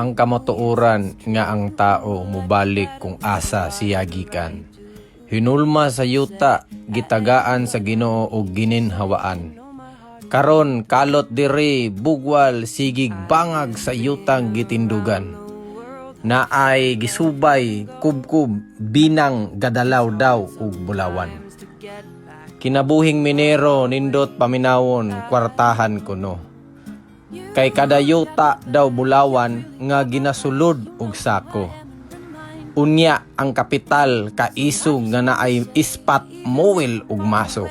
ang kamatuoran nga ang tao mubalik kung asa siya gikan. Hinulma sa yuta, gitagaan sa Ginoo og gininhawaan. Karon kalot diri bugwal sigig bangag sa yutang gitindugan. Na ay gisubay kubkub binang gadalaw daw ug bulawan. Kinabuhing minero nindot paminawon kwartahan kuno. Kay kada yuta daw bulawan nga ginasulod og sako. Unya ang kapital kaisog nga naay ispat mowel ug maso.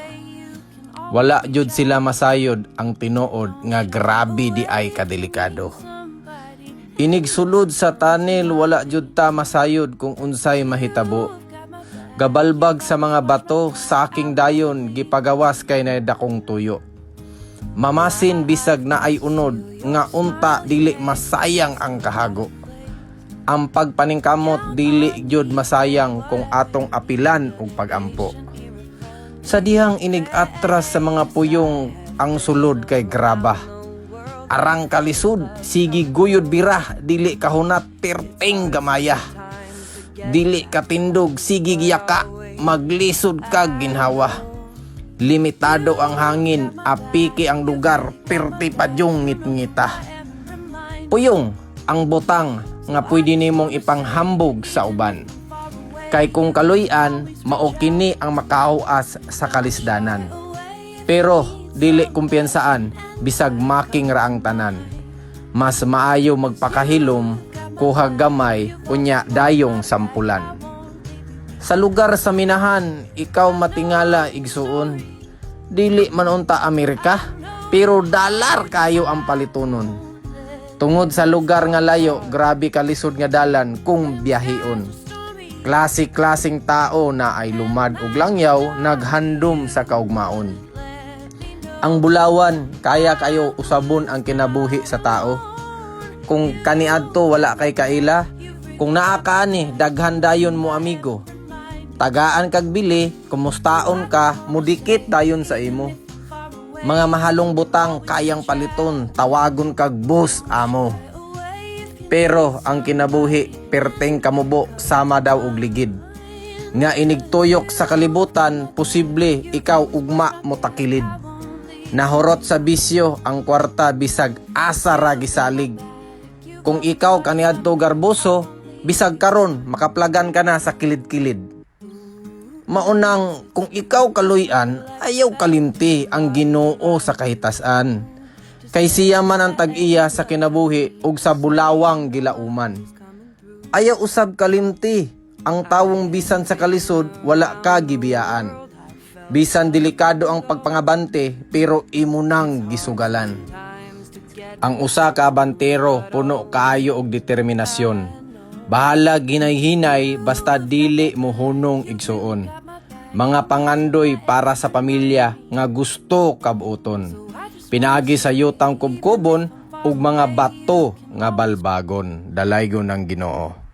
Wala jud sila masayod ang tinuod nga grabe di ay kadelikado. Inig sulod sa tunnel wala jud ta masayod kung unsay mahitabo. Gabalbag sa mga bato saking dayon gipagawas kay na dakong tuyo. Mamasin bisag na ay unod nga unta dili masayang ang kahago. Ang pagpaningkamot dili jud masayang kung atong apilan og pagampo. Sa dihang inig-atras sa mga puyong ang sulod kay graba. Arang kalisod, sige guyod birah, dili kahunat perteng gamaya. Dili katindog, sige giyaka, maglisod kag ginhawa. Limitado ang hangin, apiki ang lugar, perti padyong ngit-ngita. Puyong, ang butang nga pwede nimong ipanghambog sa uban. Kay kung kaluyan, mao kini ang makahuas sa kalisdanan. Pero dili kumpiyansaan bisag making raang tanan. Mas maayo magpakahilom kuha gamay unya dayong sampulan. Sa lugar sa minahan, ikaw matingala igsuon. Dili man unta Amerika, pero dalar kayo ang palitunon. Tungod sa lugar nga layo, grabe kalisod nga dalan kung biyahion. Klase-klasing tao na ay lumad ug langyaw naghandom sa kaugmaon. Ang bulawan kaya kayo usabon ang kinabuhi sa tao. Kung kaniadto wala kay kaila, kung naa ka ni daghan dayon mo amigo. Tagaan kag bili, kumustaon ka, mudikit dayon sa imo. Mga mahalong butang kayang paliton, tawagon kag bus amo. Pero ang kinabuhi, perteng kamubo, sama daw og ligid. Nga inigtuyok sa kalibutan, posible ikaw ugma mo takilid. Nahurot sa bisyo ang kwarta bisag asa ra gisalig. Kung ikaw kaniadto garboso, bisag karon makaplagan ka na sa kilid-kilid. Maunang kung ikaw kaluyan, ayaw kalimti ang ginoo sa kahitasan. Kay siya man ang tag-iya sa kinabuhi ug sa bulawang gilauman. Ayaw usab kalimti, ang tawong bisan sa kalisod wala ka gibiyaan. Bisan delikado ang pagpangabante pero imo nang gisugalan. Ang usa ka bantero puno kaayo og determinasyon. Bahala ginay-hinay basta dili mo hunong igsuon. Mga pangandoy para sa pamilya nga gusto kabuoton. Pinaagi sa yutang kubkubon ug mga bato nga balbagon dalaygon ng Ginoo.